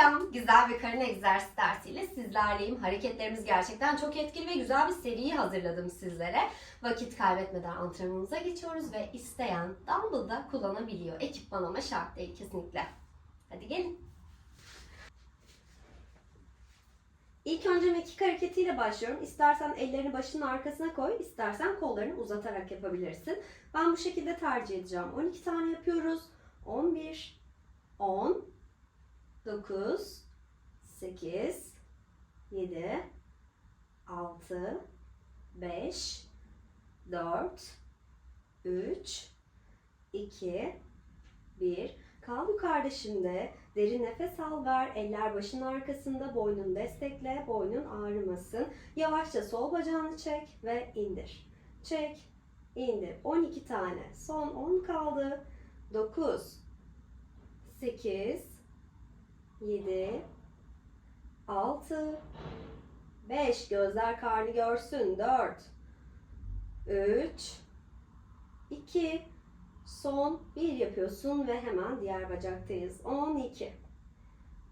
Selam, güzel bir karın egzersiz dersiyle sizlerleyim. Hareketlerimiz gerçekten çok etkili ve güzel bir seriyi hazırladım sizlere. Vakit kaybetmeden antrenmanımıza geçiyoruz ve isteyen dumbbell da kullanabiliyor. Ekipman ama şart değil kesinlikle. Hadi gelin. İlk önce mekik hareketiyle başlıyorum. İstersen ellerini başının arkasına koy, istersen kollarını uzatarak yapabilirsin. Ben bu şekilde tercih edeceğim. 12 tane yapıyoruz. 11, 10, 9, 8, 7, 6, 5, 4, 3, 2, 1. Kal yukarıda şimdi. Derin nefes al ver. Eller başın arkasında. Boynunu destekle. Boynun ağrımasın. Yavaşça sol bacağını çek ve indir. Çek, indir. 12 tane. Son 10 kaldı. 9, 8, 7 6 5 gözler karnı görsün. 4 3 2 son 1 yapıyorsun ve hemen diğer bacaktayız. 12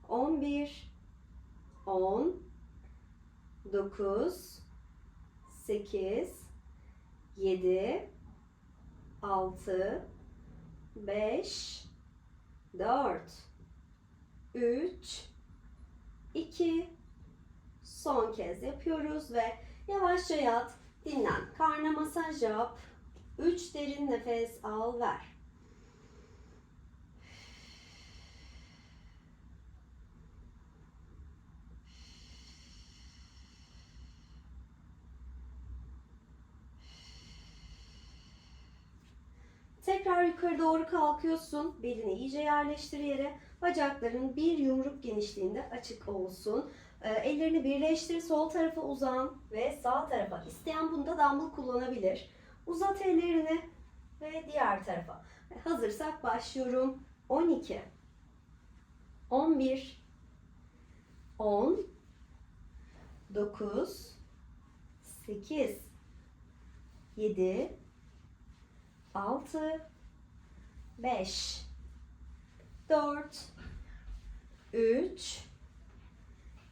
11 10 9 8 7 6 5 4 3 2 son kez yapıyoruz ve yavaşça yat, dinlen. Karna masaj yap. 3 derin nefes al ver. Tekrar yukarı doğru kalkıyorsun. Belini iyice yerleştir yere. Bacakların bir yumruk genişliğinde açık olsun. Ee, Ellerini birleştir. Sol tarafa uzan ve sağ tarafa. İsteyen bunda dumbbell kullanabilir. Uzat ellerini ve diğer tarafa. Hazırsak başlıyorum. 12 11 10 9 8 7 6 5 4 3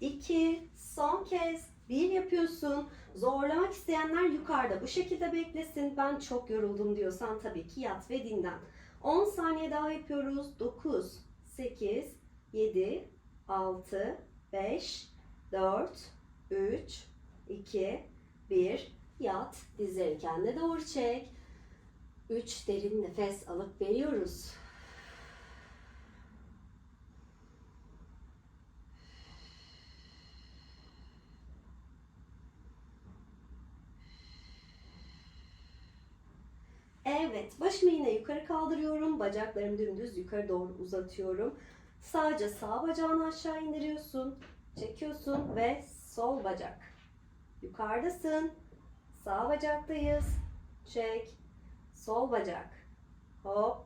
2 son kez 1 yapıyorsun. Zorlamak isteyenler yukarıda bu şekilde beklesin. Ben çok yoruldum diyorsan tabii ki yat ve dinlen. 10 saniye daha yapıyoruz. 9 8 7 6 5 4 3 2 1 yat. Dizleri kendine doğru çek. 3 derin nefes alıp veriyoruz. Evet, başımı yine yukarı kaldırıyorum. Bacaklarımı dümdüz yukarı doğru uzatıyorum. Sadece sağ bacağını aşağı indiriyorsun. Çekiyorsun ve sol bacak. Yukarıdasın. Sağ bacaktayız. Çek. Sol bacak. Hop.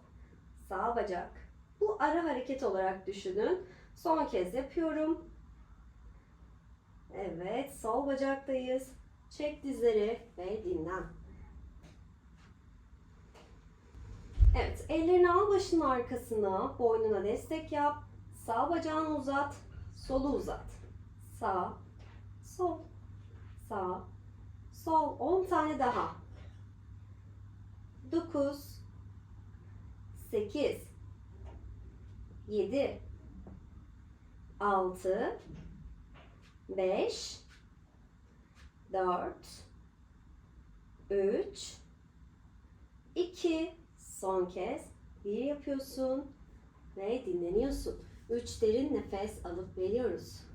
Sağ bacak. Bu ara hareket olarak düşünün. Son kez yapıyorum. Evet, sol bacaktayız. Çek dizleri ve dinlen. Evet, ellerini al başının arkasına, boynuna destek yap. Sağ bacağını uzat, solu uzat. Sağ, sol, sağ, sol. 10 tane daha. 9 8 7 6 5 4 3 2 son kez bir yapıyorsun ve dinleniyorsun. 3 derin nefes alıp veriyoruz.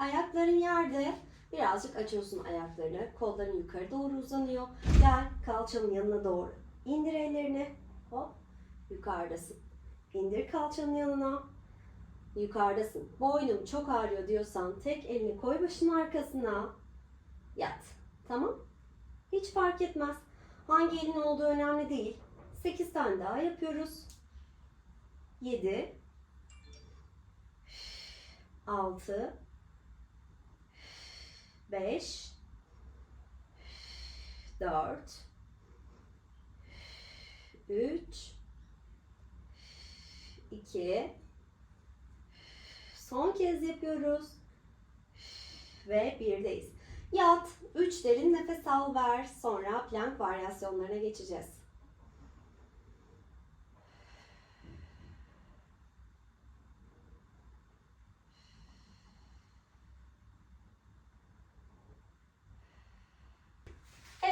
Ayakların yerde. Birazcık açıyorsun ayaklarını. Kolların yukarı doğru uzanıyor. Gel kalçanın yanına doğru. İndir ellerini. Hop. Yukarıdasın. İndir kalçanın yanına. Yukarıdasın. Boynum çok ağrıyor diyorsan tek elini koy başının arkasına. Yat. Tamam? Hiç fark etmez. Hangi elin olduğu önemli değil. 8 tane daha yapıyoruz. 7 6 5 4 3 2 Son kez yapıyoruz. Ve birdeyiz. Yat. 3 derin nefes al ver. Sonra plank varyasyonlarına geçeceğiz.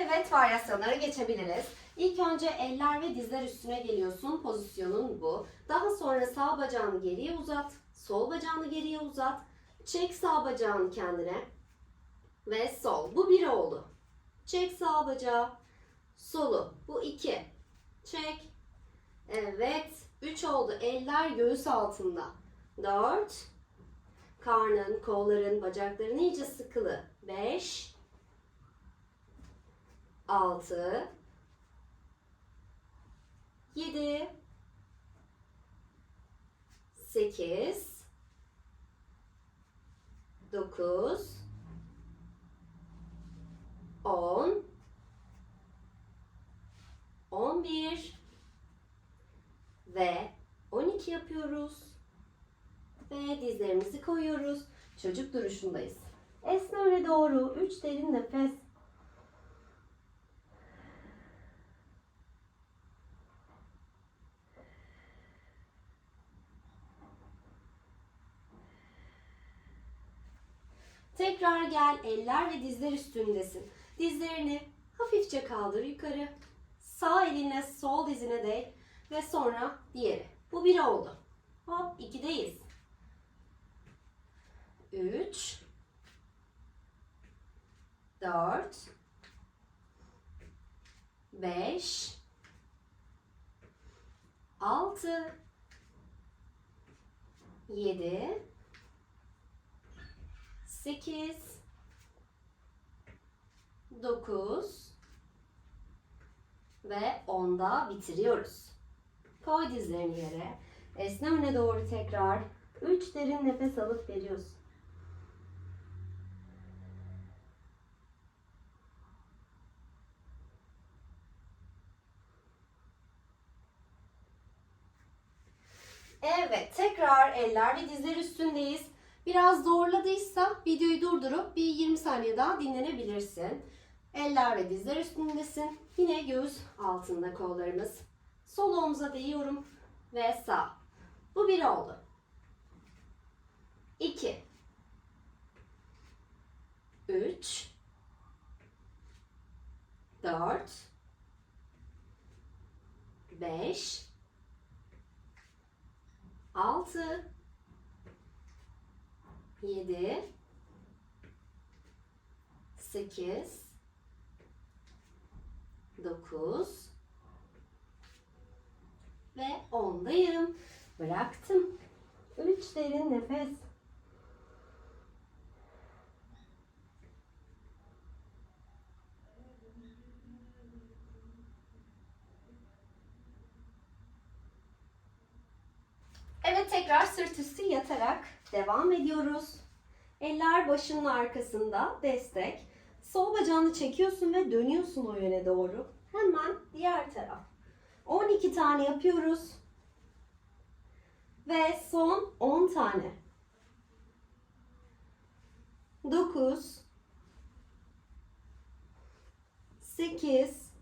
Evet, varyasyonlara geçebiliriz. İlk önce eller ve dizler üstüne geliyorsun. Pozisyonun bu. Daha sonra sağ bacağını geriye uzat. Sol bacağını geriye uzat. Çek sağ bacağını kendine. Ve sol. Bu bir oldu. Çek sağ bacağı. Solu. Bu iki. Çek. Evet. Üç oldu. Eller göğüs altında. Dört. Karnın, kolların, bacakların iyice sıkılı. Beş. Altı. Yedi. Sekiz. Dokuz. On. On bir. Ve on iki yapıyoruz. Ve dizlerimizi koyuyoruz. Çocuk duruşundayız. Esne öne doğru. Üç derin nefes. Tekrar gel. Eller ve dizler üstündesin. Dizlerini hafifçe kaldır yukarı. Sağ elinle sol dizine değ ve sonra diğeri. Bu bir oldu. Hop ikideyiz. Üç. Dört. Beş. Altı. Yedi. 8 9 ve 10'da bitiriyoruz. Koy dizlerini yere. Esne öne doğru tekrar. 3 derin nefes alıp veriyorsun. Evet, tekrar eller ve dizler üstündeyiz. Biraz zorladıysa videoyu durdurup bir 20 saniye daha dinlenebilirsin. Eller ve dizler üstündesin. Yine göğüs altında kollarımız. Sol omuza değiyorum ve sağ. Bu bir oldu. 2 3 4 5 6 7 8 9 ve 10'dayım. Bıraktım. 3 derin nefes. Evet tekrar sırt üstü yatarak devam ediyoruz. Eller başının arkasında destek. Sol bacağını çekiyorsun ve dönüyorsun o yöne doğru. Hemen diğer taraf. 12 tane yapıyoruz. Ve son 10 tane. 9 8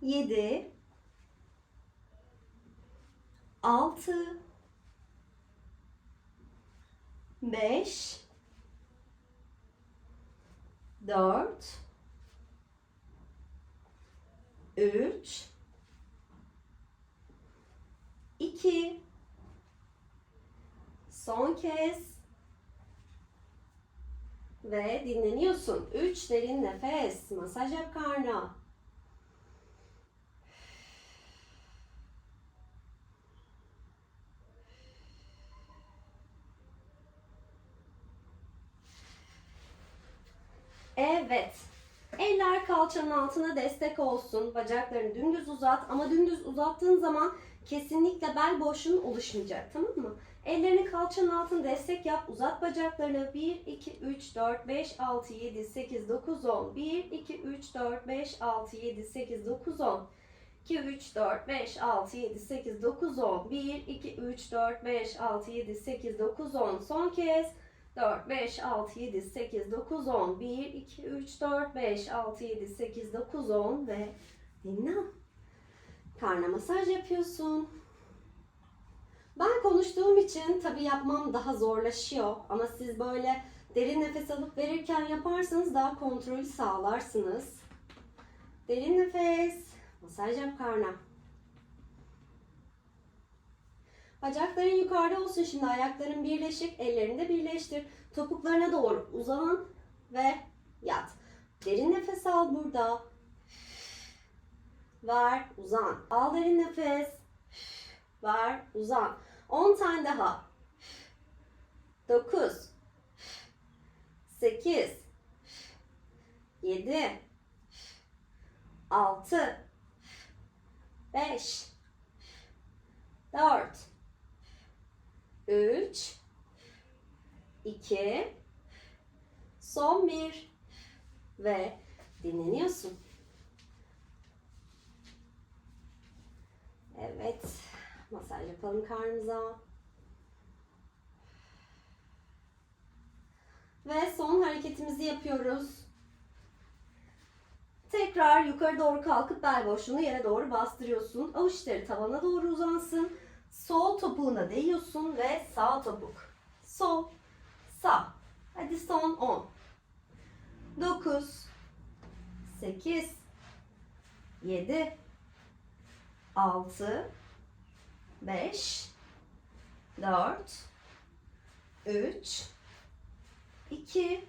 7 6 5 4 3 2 Son kez ve dinleniyorsun. 3 derin nefes. Masaj yap karnına. Evet. Eller kalçanın altına destek olsun. Bacaklarını dümdüz uzat ama dümdüz uzattığın zaman kesinlikle bel boşluğun oluşmayacak. Tamam mı? Ellerini kalçanın altına destek yap. Uzat bacaklarını. 1, 2, 3, 4, 5, 6, 7, 8, 9, 10. 1, 2, 3, 4, 5, 6, 7, 8, 9, 10. 2, 3, 4, 5, 6, 7, 8, 9, 10. 1, 2, 3, 4, 5, 6, 7, 8, 9, 10. Son kez. 4, 5, 6, 7, 8, 9, 10. 1, 2, 3, 4, 5, 6, 7, 8, 9, 10 ve dinlen. Karna masaj yapıyorsun. Ben konuştuğum için tabii yapmam daha zorlaşıyor. Ama siz böyle derin nefes alıp verirken yaparsanız daha kontrolü sağlarsınız. Derin nefes. Masaj yap karna. Bacakların yukarıda olsun şimdi. Ayakların birleşik. Ellerini de birleştir. Topuklarına doğru uzan ve yat. Derin nefes al burada. Ver, uzan. Al derin nefes. Ver, uzan. 10 tane daha. 9 8 7 6 5 4 3 2 son bir ve dinleniyorsun. Evet. Masaj yapalım karnımıza. Ve son hareketimizi yapıyoruz. Tekrar yukarı doğru kalkıp bel boşluğunu yere doğru bastırıyorsun. Avuçları tavana doğru uzansın. Sol topuğuna değiyorsun ve sağ topuk. Sol, sağ. Hadi son 10. 9 8 7 6 5 4 3 2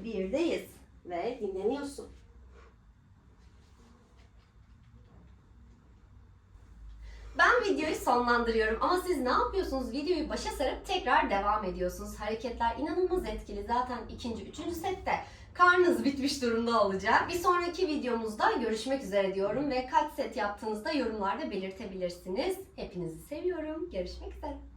1'deyiz ve dinleniyorsun. Ben videoyu sonlandırıyorum ama siz ne yapıyorsunuz? Videoyu başa sarıp tekrar devam ediyorsunuz. Hareketler inanılmaz etkili. Zaten ikinci, üçüncü sette karnınız bitmiş durumda olacak. Bir sonraki videomuzda görüşmek üzere diyorum ve kaç set yaptığınızda yorumlarda belirtebilirsiniz. Hepinizi seviyorum. Görüşmek üzere.